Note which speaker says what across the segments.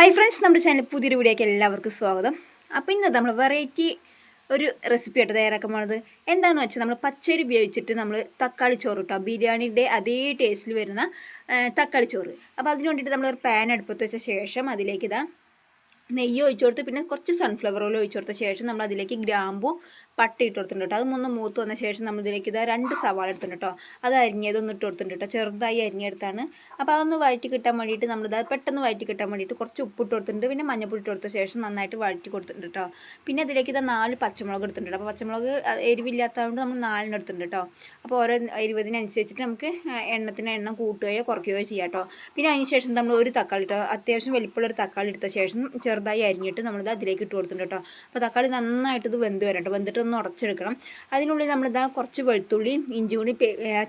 Speaker 1: Hi friends നമ്മുടെ channel പുതിയൊരു വീഡിയോയ്ക്ക് എല്ലാവർക്കും സ്വാഗതം. അപ്പോൾ ഇന്ന് നമ്മൾ വെറൈറ്റി ഒരു റെസിപ്പി ആയിട്ട് തയ്യാറാക്കാൻ പോണത് എന്താണെന്ന് വെച്ചാൽ നമ്മൾ പച്ചരി ഉപയോഗിച്ചിട്ട് നമ്മൾ തക്കാളി ചോറ് കേട്ടോ ബിരിയാണിയുടെ അതേ ടേസ്റ്റിൽ വരുന്ന തക്കാളി ചോറ്. അപ്പോൾ അതിന് വേണ്ടിയിട്ട് നമ്മൾ ഒരു പാൻ അടുപ്പത്ത് വെച്ച ശേഷം അതിലേക്ക് ഇതാ നെയ്യ് ഒഴിച്ചു കൊടുത്ത് പിന്നെ കുറച്ച് സൺഫ്ലവർ ഓയിൽ ഒഴിച്ചു കൊടുത്ത ശേഷം നമ്മൾ അതിലേക്ക് ഗ്രാമ്പു പട്ട ഇട്ട് കൊടുത്തിട്ടുണ്ട് കേട്ടോ അത് ഒന്ന് മൂത്ത് വന്ന ശേഷം നമ്മൾ ഇതിലേക്ക് ഇതാ രണ്ട് സവാള എടുത്തിട്ടുണ്ട് കേട്ടോ അത് അരിഞ്ഞതൊന്ന് ഇട്ട് കൊടുത്തിട്ടുണ്ട് കേട്ടോ ചെറുതായി അരിഞ്ഞെടുത്താണ്. അപ്പോൾ അതൊന്ന് വഴറ്റി കിട്ടാൻ വേണ്ടിയിട്ട് നമ്മളിത് പെട്ടെന്ന് വഴറ്റി കിട്ടാൻ വേണ്ടിയിട്ട് കുറച്ച് ഉപ്പിട്ട് കൊടുത്തിട്ടുണ്ട്. പിന്നെ മഞ്ഞപ്പൊടി കൊടുത്ത ശേഷം നന്നായിട്ട് വഴറ്റി കൊടുത്തിട്ടുണ്ട് കേട്ടോ പിന്നെ അതിലേക്ക് ഇതാ നാല് പച്ചമുളക് എടുത്തിട്ടുണ്ട് അപ്പോൾ പച്ചമുളക് എരിവില്ലാത്തതുകൊണ്ട് നമ്മൾ നാലിന് എടുത്തിട്ടുണ്ട് കേട്ടോ അപ്പോൾ ഓരോ എരിവതിനനുസരിച്ചിട്ട് നമുക്ക് എണ്ണത്തിന് എണ്ണം കൂട്ടുകയോ കുറയ്ക്കുകയോ ചെയ്യാം കേട്ടോ പിന്നെ അതിന് ശേഷം നമ്മൾ ഒരു തക്കാളി കേട്ടോ അത്യാവശ്യം വലിപ്പമുള്ള ഒരു തക്കാളി എടുത്ത ശേഷം ചെറുതായി അരിഞ്ഞിട്ട് നമ്മളിത് അതിലേക്ക് ഇട്ട് കൊടുത്തിട്ടുണ്ട് കേട്ടോ അപ്പോൾ തക്കാളി നന്നായിട്ട് ഇത് വെന്ത് വരാം കേട്ടോ വെന്തിട്ട് ഒന്ന് ഉറച്ചെടുക്കണം അതിനുള്ളിൽ നമ്മളിതാ കുറച്ച് വെളുത്തുള്ളി ഇഞ്ചി കൂടി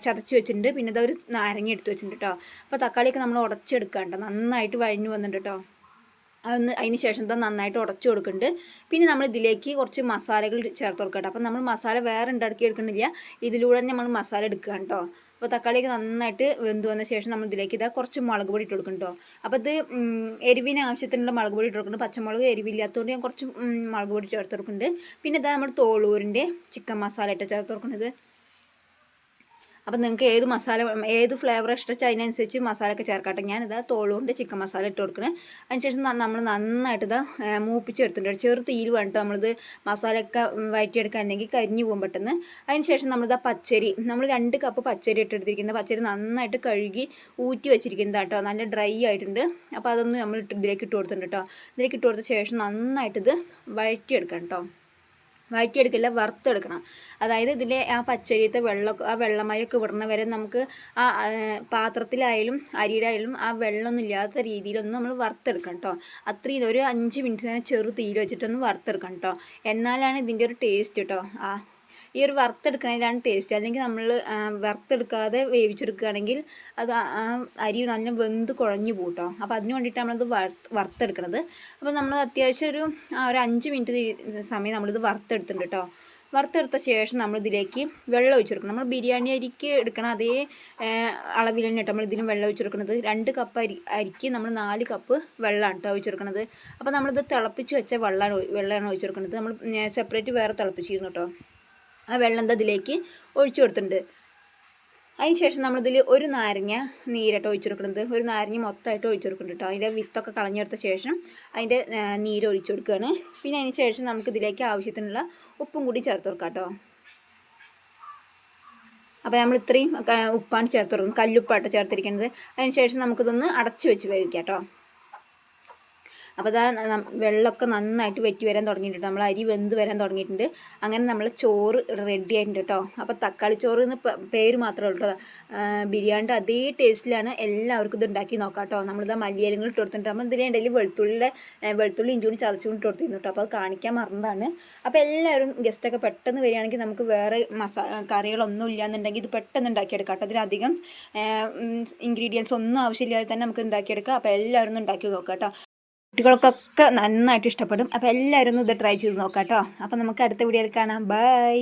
Speaker 1: ചതച്ച് വെച്ചിട്ടുണ്ട്. പിന്നെ ഇതാ ഒരു നാരങ്ങ എടുത്ത് വെച്ചിട്ടുണ്ട് കേട്ടോ അപ്പോൾ തക്കാളിയൊക്കെ നമ്മൾ ഉടച്ചെടുക്കാം കേട്ടോ നന്നായിട്ട് വഴഞ്ഞു വന്നിട്ടുണ്ട് കേട്ടോ അതൊന്ന് അതിന് ശേഷം തന്നെ നന്നായിട്ട് ഉടച്ചു കൊടുക്കുന്നുണ്ട്. പിന്നെ നമ്മൾ ഇതിലേക്ക് കുറച്ച് മസാലകൾ ചേർത്ത് കൊടുക്കട്ടെ അപ്പം നമ്മൾ മസാല വേറെ ഉണ്ടാക്കി എടുക്കണില്ല ഇതിലൂടെ തന്നെ നമ്മൾ മസാല എടുക്കുക കേട്ടോ. അപ്പോൾ തക്കാളിയൊക്കെ നന്നായിട്ട് വെന്ത് വന്ന ശേഷം നമ്മൾ ഇതിലേക്ക് ഇതാ കുറച്ച് മുളക് പൊടി ഇട്ട് കൊടുക്കും കേട്ടോ. അപ്പോൾ ഇത് എരിവിന് ആവശ്യത്തിനുള്ള മുളക് പൊടി ഇട്ട് കൊടുക്കുന്നുണ്ട്. പച്ചമുളക് എരിവില്ലാത്തതുകൊണ്ട് ഞാൻ കുറച്ച് മുളക് പൊടി ചേർത്ത് കൊടുക്കുന്നുണ്ട്. പിന്നെ ഇതാ നമ്മൾ തോളൂരിന്റെ ചിക്കൻ മസാല ഇട്ട് ചേർത്ത് കൊടുക്കുന്നത് അപ്പം നിങ്ങൾക്ക് ഏത് മസാല ഏത് ഫ്ലേവർ ഇഷ്ടം അതിനനുസരിച്ച് മസാലയൊക്കെ ചേർക്കട്ടെ. ഞാനിതാ തോളുകൊണ്ട് ചിക്കൻ മസാല ഇട്ട് കൊടുക്കണേ. അതിനുശേഷം നമ്മൾ നന്നായിട്ട് ഇതാ മൂപ്പിച്ചെടുത്തിട്ടുണ്ട് ചെറു തീയിൽ വേണ്ടിട്ട് നമ്മളിത് മസാലയൊക്കെ വയറ്റിയെടുക്കാൻ അല്ലെങ്കിൽ കരിഞ്ഞു പോകും പെട്ടെന്ന്. അതിനുശേഷം നമ്മളിതാ പച്ചരി നമ്മൾ രണ്ട് കപ്പ് പച്ചരി ഇട്ടെടുത്തിരിക്കുന്നത് പച്ചരി നന്നായിട്ട് കഴുകി ഊറ്റി വെച്ചിരിക്കുന്നത് കേട്ടോ നല്ല ഡ്രൈ ആയിട്ടുണ്ട്. അപ്പോൾ അതൊന്നും നമ്മൾ ഇതിലേക്ക് ഇട്ട് കൊടുത്തിട്ടുണ്ട് കേട്ടോ ഇതിലേക്ക് ഇട്ട് കൊടുത്ത ശേഷം നന്നായിട്ടിത് ഇത് വഴറ്റിയെടുക്കണം കേട്ടോ വഴറ്റിയെടുക്കില്ല വറുത്തെടുക്കണം. അതായത് ഇതിലെ ആ പച്ചരിയത്തെ വെള്ളം ആ വെള്ളമയൊക്കെ വിടണ വരെ നമുക്ക് ആ പാത്രത്തിലായാലും അരിയുടെ ആയാലും ആ വെള്ളമൊന്നും ഇല്ലാത്ത രീതിയിലൊന്നും നമ്മൾ വറുത്തെടുക്കണം കേട്ടോ. അത്രയും ഒരു അഞ്ച് മിനിറ്റ് തന്നെ ചെറു തീയിൽ വെച്ചിട്ടൊന്ന് വറുത്തെടുക്കണം കേട്ടോ. എന്നാലാണ് ഇതിന്റെ ഒരു ടേസ്റ്റ് കേട്ടോ. ആ. ഈ ഒരു വറുത്തെടുക്കണതിലാണ് ടേസ്റ്റ് അല്ലെങ്കിൽ നമ്മൾ വറുത്തെടുക്കാതെ വേവിച്ചെടുക്കുകയാണെങ്കിൽ അത് അരി നല്ല വെന്ത് കുഴഞ്ഞു പോട്ടോ അപ്പോൾ അതിന് വേണ്ടിയിട്ട് നമ്മളത് വറുത്ത് വറുത്തെടുക്കണത്. അപ്പോൾ നമ്മൾ അത്യാവശ്യം ഒരു ഒരു അഞ്ച് മിനിറ്റ് സമയം നമ്മളിത് വറുത്തെടുത്തിട്ടുണ്ട് കേട്ടോ വറുത്തെടുത്ത ശേഷം നമ്മൾ ഇതിലേക്ക് വെള്ളം ഒഴിച്ചെടുക്കണം. നമ്മൾ ബിരിയാണി അരിക്ക് എടുക്കണം അതേ അളവിൽ തന്നെ നമ്മൾ ഇതിനും വെള്ളം ഒഴിച്ചെടുക്കുന്നത് രണ്ട് കപ്പ് അരി അരിക്ക് നമ്മൾ നാല് കപ്പ് വെള്ളമാണ് കേട്ടോ ഒഴിച്ചെടുക്കുന്നത് അപ്പോൾ നമ്മളിത് തിളപ്പിച്ച് വെച്ച വെള്ളമാണ് വെള്ളമാണ് വെള്ളമാണ് ഒഴിച്ചെടുക്കുന്നത് നമ്മൾ സെപ്പറേറ്റ് വേറെ തിളപ്പിച്ചിരുന്നു കേട്ടോ ആ വെള്ളം അതിലേക്ക് ഒഴിച്ചു കൊടുത്തിട്ടുണ്ട്. അതിന് ശേഷം നമ്മളിതിൽ ഒരു നാരങ്ങ നീരട്ടോ ഒഴിച്ചെടുക്കുന്നത് ഒരു നാരങ്ങ മൊത്തമായിട്ട് ഒഴിച്ചെടുക്കുന്നുണ്ട് കേട്ടോ അതിന്റെ വിത്തൊക്കെ കളഞ്ഞെടുത്ത ശേഷം അതിന്റെ നീര് ഒഴിച്ചു കൊടുക്കുകയാണ്. പിന്നെ അതിന് ശേഷം നമുക്ക് ഇതിലേക്ക് ആവശ്യത്തിനുള്ള ഉപ്പും കൂടി ചേർത്ത് കൊടുക്കാം കേട്ടോ അപ്പോൾ നമ്മൾ ഇത്രയും ഉപ്പാണ് ചേർത്ത് കൊടുക്കുന്നത്. കല്ലുപ്പാട്ടോ ചേർത്തിരിക്കുന്നത്. അതിന് ശേഷം നമുക്കിതൊന്ന് അടച്ചു വെച്ച് വേവിക്കാം കേട്ടോ അപ്പോൾ നം- വെള്ളമൊക്കെ നന്നായിട്ട് വെറ്റി വരാൻ തുടങ്ങിയിട്ടുണ്ട്. നമ്മൾ അരി വെന്ത് വരാൻ തുടങ്ങിയിട്ടുണ്ട്. അങ്ങനെ നമ്മൾ ചോറ് റെഡി ആയിട്ടുണ്ട് കേട്ടോ അപ്പോൾ തക്കാളി ചോറ് എന്ന് പേര് മാത്രമേ ഉള്ളൂ ബിരിയാണിന്റെ അതേ ടേസ്റ്റിലാണ് എല്ലാവർക്കും ഇത് ഉണ്ടാക്കി നോക്കാം കേട്ടോ നമ്മളിതാ മല്ലിയിലും ഇട്ട് കൊടുത്തിട്ടുണ്ട്. നമ്മൾ ഇതിന്റെ ഇടയിൽ വെളുത്തുള്ളിയുടെ വെളുത്തുള്ളി ഇഞ്ചി കൂടി ചതച്ചുകൊണ്ട് ഇട്ട് കൊടുത്തിരുന്നു കേട്ടോ അപ്പോൾ അത് കാണിക്കാൻ മറന്നതാണ്. അപ്പോൾ എല്ലാവരും ഗസ്റ്റൊക്കെ പെട്ടെന്ന് വരികയാണെങ്കിൽ നമുക്ക് വേറെ മസാ കറികളൊന്നും ഇല്ലാന്നുണ്ടെങ്കിൽ ഇത് പെട്ടെന്ന് ഉണ്ടാക്കിയെടുക്കാം കേട്ടോ അതിലധികം ഇൻഗ്രീഡിയൻസ് ഒന്നും ആവശ്യമില്ലാതെ തന്നെ നമുക്ക് ഉണ്ടാക്കിയെടുക്കാം. അപ്പോൾ എല്ലാവരും ഉണ്ടാക്കി നോക്കാം കേട്ടോ കുട്ടികൾക്കൊക്കെ നന്നായിട്ട് ഇഷ്ടപ്പെടും. അപ്പോൾ എല്ലാവരും ഒന്ന് ഇത് ട്രൈ ചെയ്ത് നോക്കാം കേട്ടോ അപ്പോൾ നമുക്ക് അടുത്ത വീഡിയോയിൽ കാണാം. ബൈ